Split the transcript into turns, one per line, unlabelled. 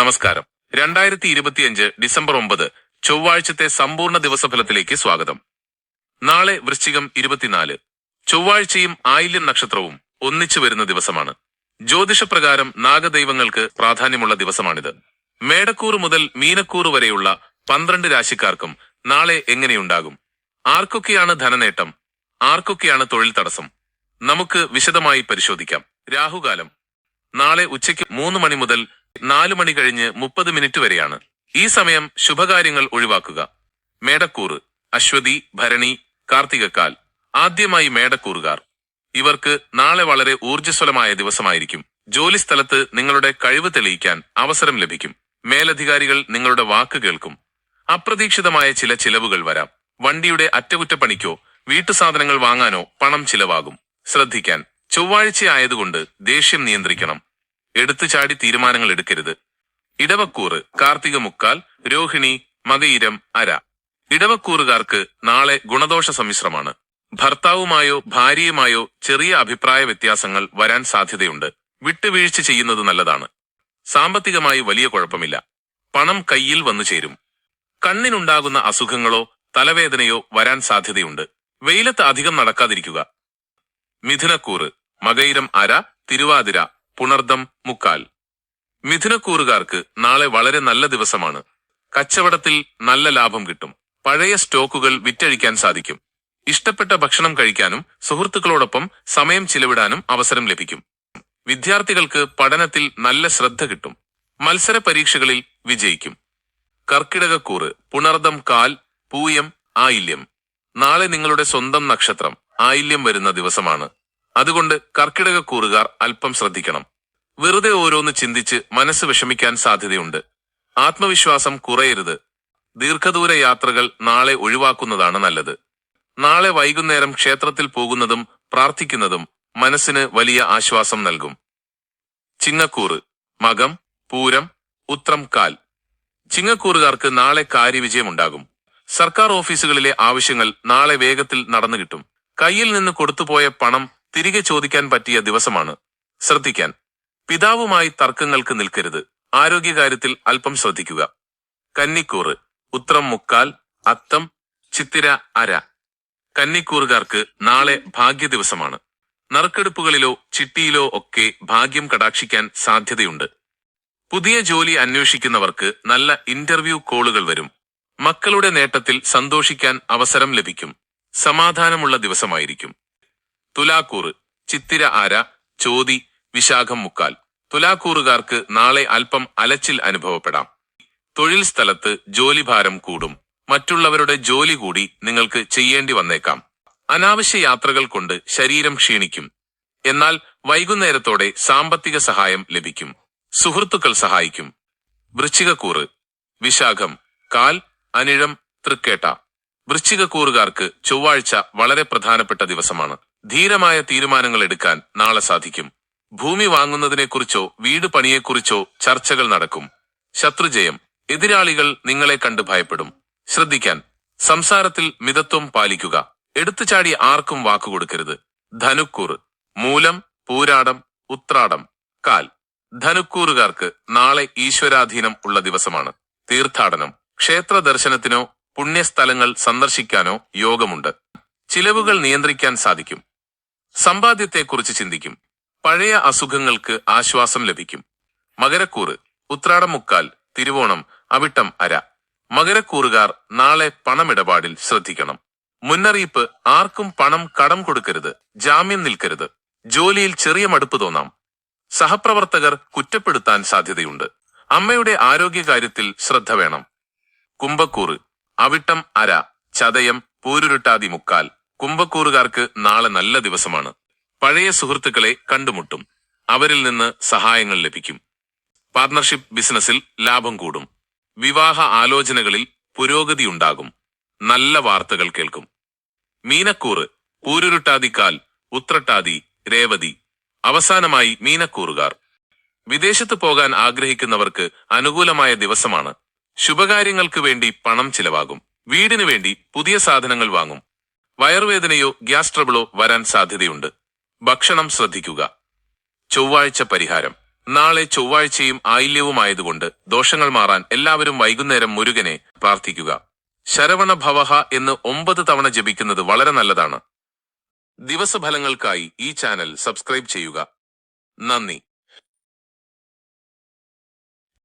നമസ്കാരം. രണ്ടായിരത്തി ഇരുപത്തിയഞ്ച് ഡിസംബർ ഒമ്പത് ചൊവ്വാഴ്ചത്തെ സമ്പൂർണ ദിവസഫലത്തിലേക്ക് സ്വാഗതം. നാളെ വൃശ്ചികം ഇരുപത്തിനാല്. ചൊവ്വാഴ്ചയും ആയില്യം നക്ഷത്രവും ഒന്നിച്ചു വരുന്ന ദിവസമാണ്. ജ്യോതിഷപ്രകാരം നാഗദൈവങ്ങൾക്ക് പ്രാധാന്യമുള്ള ദിവസമാണിത്. മേടക്കൂറ് മുതൽ മീനക്കൂറ് വരെയുള്ള പന്ത്രണ്ട് രാശിക്കാർക്കും നാളെ എങ്ങനെയുണ്ടാകും? ആർക്കൊക്കെയാണ് ധനനേട്ടം? ആർക്കൊക്കെയാണ് തൊഴിൽ തടസ്സം? നമുക്ക് വിശദമായി പരിശോധിക്കാം. രാഹുകാലം. നാളെ ഉച്ചയ്ക്ക് മൂന്ന് മണി മുതൽ നാല് മണി കഴിഞ്ഞ് മുപ്പത് മിനിറ്റ് വരെയാണ്. ഈ സമയം ശുഭകാര്യങ്ങൾ ഒഴിവാക്കുക. മേടക്കൂറ് അശ്വതി ഭരണി കാർത്തികക്കാൽ ആദ്യമായി മേടക്കൂറുകാർ. ഇവർക്ക് നാളെ വളരെ ഊർജസ്വലമായ ദിവസമായിരിക്കും. ജോലിസ്ഥലത്ത് നിങ്ങളുടെ കഴിവ് തെളിയിക്കാൻ അവസരം ലഭിക്കും. മേലധികാരികൾ നിങ്ങളുടെ വാക്ക് കേൾക്കും. അപ്രതീക്ഷിതമായ ചില ചിലവുകൾ വരാം. വണ്ടിയുടെ അറ്റകുറ്റപ്പണിക്കോ വീട്ടുസാധനങ്ങൾ വാങ്ങാനോ പണം ചിലവാകും. ശ്രദ്ധിക്കാൻ. ചൊവ്വാഴ്ച ആയതുകൊണ്ട് ദേഷ്യം നിയന്ത്രിക്കണം. എടുത്തുചാടി തീരുമാനങ്ങൾ എടുക്കരുത്. ഇടവക്കൂറ് കാർത്തിക മുക്കാൽ രോഹിണി മകയിരം അര. ഇടവക്കൂറുകാർക്ക് നാളെ ഗുണദോഷ സമ്മിശ്രമാണ്. ഭർത്താവുമായോ ഭാര്യയുമായോ ചെറിയ അഭിപ്രായ വ്യത്യാസങ്ങൾ വരാൻ സാധ്യതയുണ്ട്. വിട്ടുവീഴ്ച ചെയ്യുന്നത് നല്ലതാണ്. സാമ്പത്തികമായി വലിയ കുഴപ്പമില്ല. പണം കയ്യിൽ വന്നു ചേരും. കണ്ണിനുണ്ടാകുന്ന അസുഖങ്ങളോ തലവേദനയോ വരാൻ സാധ്യതയുണ്ട്. വെയിലത്ത് അധികം നടക്കാതിരിക്കുക. മിഥുനക്കൂറ് മകയിരം അര തിരുവാതിര പുണർദം മുക്കാൽ. മിഥുനക്കൂറുകാർക്ക് നാളെ വളരെ നല്ല ദിവസമാണ്. കച്ചവടത്തിൽ നല്ല ലാഭം കിട്ടും. പഴയ സ്റ്റോക്കുകൾ വിറ്റഴിക്കാൻ സാധിക്കും. ഇഷ്ടപ്പെട്ട ഭക്ഷണം കഴിക്കാനും സുഹൃത്തുക്കളോടൊപ്പം സമയം ചിലവിടാനും അവസരം ലഭിക്കും. വിദ്യാർത്ഥികൾക്ക് പഠനത്തിൽ നല്ല ശ്രദ്ധ കിട്ടും. മത്സര പരീക്ഷകളിൽ വിജയിക്കും. കർക്കിടകക്കൂറ് പുണർദം കാൽ പൂയം ആയില്യം. നാളെ നിങ്ങളുടെ സ്വന്തം നക്ഷത്രം ആയില്യം വരുന്ന ദിവസമാണ്. അതുകൊണ്ട് കർക്കിടകക്കൂറുകാർ അല്പം ശ്രദ്ധിക്കണം. വെറുതെ ഓരോന്ന് ചിന്തിച്ച് മനസ്സ് വിഷമിക്കാൻ സാധ്യതയുണ്ട്. ആത്മവിശ്വാസം കുറയരുത്. ദീർഘദൂര യാത്രകൾ നാളെ ഒഴിവാക്കുന്നതാണ് നല്ലത്. നാളെ വൈകുന്നേരം ക്ഷേത്രത്തിൽ പോകുന്നതും പ്രാർത്ഥിക്കുന്നതും മനസ്സിന് വലിയ ആശ്വാസം നൽകും. ചിങ്ങക്കൂറ് മകം പൂരം ഉത്രം കാൽ. ചിങ്ങക്കൂറുകാർക്ക് നാളെ കാര്യവിജയമുണ്ടാകും. സർക്കാർ ഓഫീസുകളിലെ ആവശ്യങ്ങൾ നാളെ വേഗത്തിൽ നടന്നു കിട്ടും കയ്യിൽ നിന്ന് കൊടുത്തുപോയ പണം തിരികെ ചോദിക്കാൻ പറ്റിയ ദിവസമാണ്. ശ്രദ്ധിക്കാൻ. പിതാവുമായി തർക്കങ്ങൾക്ക് നിൽക്കരുത്. ആരോഗ്യകാര്യത്തിൽ അല്പം ശ്രദ്ധിക്കുക. കന്നിക്കൂറ് ഉത്രം മുക്കാൽ അത്തം ചിത്തിര അര. കന്നിക്കൂറുകാർക്ക് നാളെ ഭാഗ്യ ദിവസമാണ് നറുക്കെടുപ്പുകളിലോ ചിട്ടിയിലോ ഒക്കെ ഭാഗ്യം കടാക്ഷിക്കാൻ സാധ്യതയുണ്ട്. പുതിയ ജോലി അന്വേഷിക്കുന്നവർക്ക് നല്ല ഇന്റർവ്യൂ കോളുകൾ വരും. മക്കളുടെ നേട്ടത്തിൽ സന്തോഷിക്കാൻ അവസരം ലഭിക്കും. സമാധാനമുള്ള ദിവസമായിരിക്കും. തുലാക്കൂറ് ചിത്തിര ആര ചോതി വിശാഖം മുക്കാൽ തുലാക്കൂറുകാർക്ക് നാളെ അല്പം അലച്ചിൽ അനുഭവപ്പെടാം. തൊഴിൽ സ്ഥലത്ത് ജോലിഭാരം കൂടും. മറ്റുള്ളവരുടെ ജോലി കൂടി നിങ്ങൾക്ക് ചെയ്യേണ്ടി വന്നേക്കാം. അനാവശ്യ യാത്രകൾ കൊണ്ട് ശരീരം ക്ഷീണിക്കും. എന്നാൽ വൈകുന്നേരത്തോടെ സാമ്പത്തിക സഹായം ലഭിക്കും. സുഹൃത്തുക്കൾ സഹായിക്കും. വൃശ്ചികക്കൂറ്. വിശാഖം. കാൽ അനിഴം തൃക്കേട്ട. വൃശ്ചികക്കൂറുകാർക്ക് ചൊവ്വാഴ്ച വളരെ പ്രധാനപ്പെട്ട ദിവസമാണ്. ധീരമായ തീരുമാനങ്ങൾ എടുക്കാൻ നാളെ സാധിക്കും. ഭൂമി വാങ്ങുന്നതിനെക്കുറിച്ചോ വീട് പണിയെക്കുറിച്ചോ ചർച്ചകൾ നടക്കും. ശത്രുജയം. എതിരാളികൾ നിങ്ങളെ കണ്ട് ഭയപ്പെടും. ശ്രദ്ധിക്കാൻ. സംസാരത്തിൽ മിതത്വം പാലിക്കുക. എടുത്തുചാടി ആർക്കും വാക്കുകൊടുക്കരുത് ധനുക്കൂർ. മൂലം പൂരാടം ഉത്രാടം. കാൽ. ധനുക്കൂറുകാർക്ക് നാളെ ഈശ്വരാധീനം ഉള്ള ദിവസമാണ്. തീർത്ഥാടനം. ക്ഷേത്ര ദർശനത്തിനോ പുണ്യസ്ഥലങ്ങൾ സന്ദർശിക്കാനോ യോഗമുണ്ട്. ചിലവുകൾ നിയന്ത്രിക്കാൻ സാധിക്കും. സമ്പാദ്യത്തെക്കുറിച്ച് ചിന്തിക്കും. പഴയ അസുഖങ്ങൾക്ക് ആശ്വാസം ലഭിക്കും. മകരക്കൂറ് ഉത്രാടം മുക്കാൽ തിരുവോണം അവിട്ടം അര. മകരക്കൂറുകാർ നാളെ പണമിടപാടിൽ ശ്രദ്ധിക്കണം. മുന്നറിയിപ്പ് ആർക്കും പണം കടം കൊടുക്കരുത് ജാമ്യം നിൽക്കരുത്. ജോലിയിൽ ചെറിയ മടുപ്പ് തോന്നാം. സഹപ്രവർത്തകർ കുറ്റപ്പെടുത്താൻ സാധ്യതയുണ്ട്. അമ്മയുടെ ആരോഗ്യകാര്യത്തിൽ ശ്രദ്ധ വേണം. കുംഭക്കൂറ് അവിട്ടം അര ചതയം പൂരുരുട്ടാതി മുക്കാൽ. കുംഭക്കൂറുകാർക്ക് നാളെ നല്ല ദിവസമാണ്. പഴയ സുഹൃത്തുക്കളെ കണ്ടുമുട്ടും. അവരിൽ നിന്ന് സഹായങ്ങൾ ലഭിക്കും. പാർട്ണർഷിപ്പ് ബിസിനസ്സിൽ ലാഭം കൂടും. വിവാഹ ആലോചനകളിൽ പുരോഗതി ഉണ്ടാകും. നല്ല വാർത്തകൾ കേൾക്കും. മീനക്കൂറ് പൂരുരുട്ടാതിക്കാൽ ഉത്രട്ടാതി രേവതി. അവസാനമായി മീനക്കൂറുകാർ. വിദേശത്ത് പോകാൻ ആഗ്രഹിക്കുന്നവർക്ക് അനുകൂലമായ ദിവസമാണ്. ശുഭകാര്യങ്ങൾക്ക് വേണ്ടി പണം ചിലവാകും. വീടിനു വേണ്ടി പുതിയ സാധനങ്ങൾ വാങ്ങും. വയറുവേദനയോ ഗ്യാസ് ട്രബിളോ വരാൻ സാധ്യതയുണ്ട്. ഭക്ഷണം ശ്രദ്ധിക്കുക. ചൊവ്വാഴ്ച പരിഹാരം. നാളെ ചൊവ്വാഴ്ചയും ആയില്യവുമായതുകൊണ്ട് ദോഷങ്ങൾ മാറാൻ എല്ലാവരും വൈകുന്നേരം മുരുകനെ പ്രാർത്ഥിക്കുക. ശരവണ ഭവഹ എന്ന് ഒമ്പത് തവണ ജപിക്കുന്നത് വളരെ നല്ലതാണ്. ദിവസഫലങ്ങൾക്കായി ഈ ചാനൽ സബ്സ്ക്രൈബ് ചെയ്യുക. നന്ദി.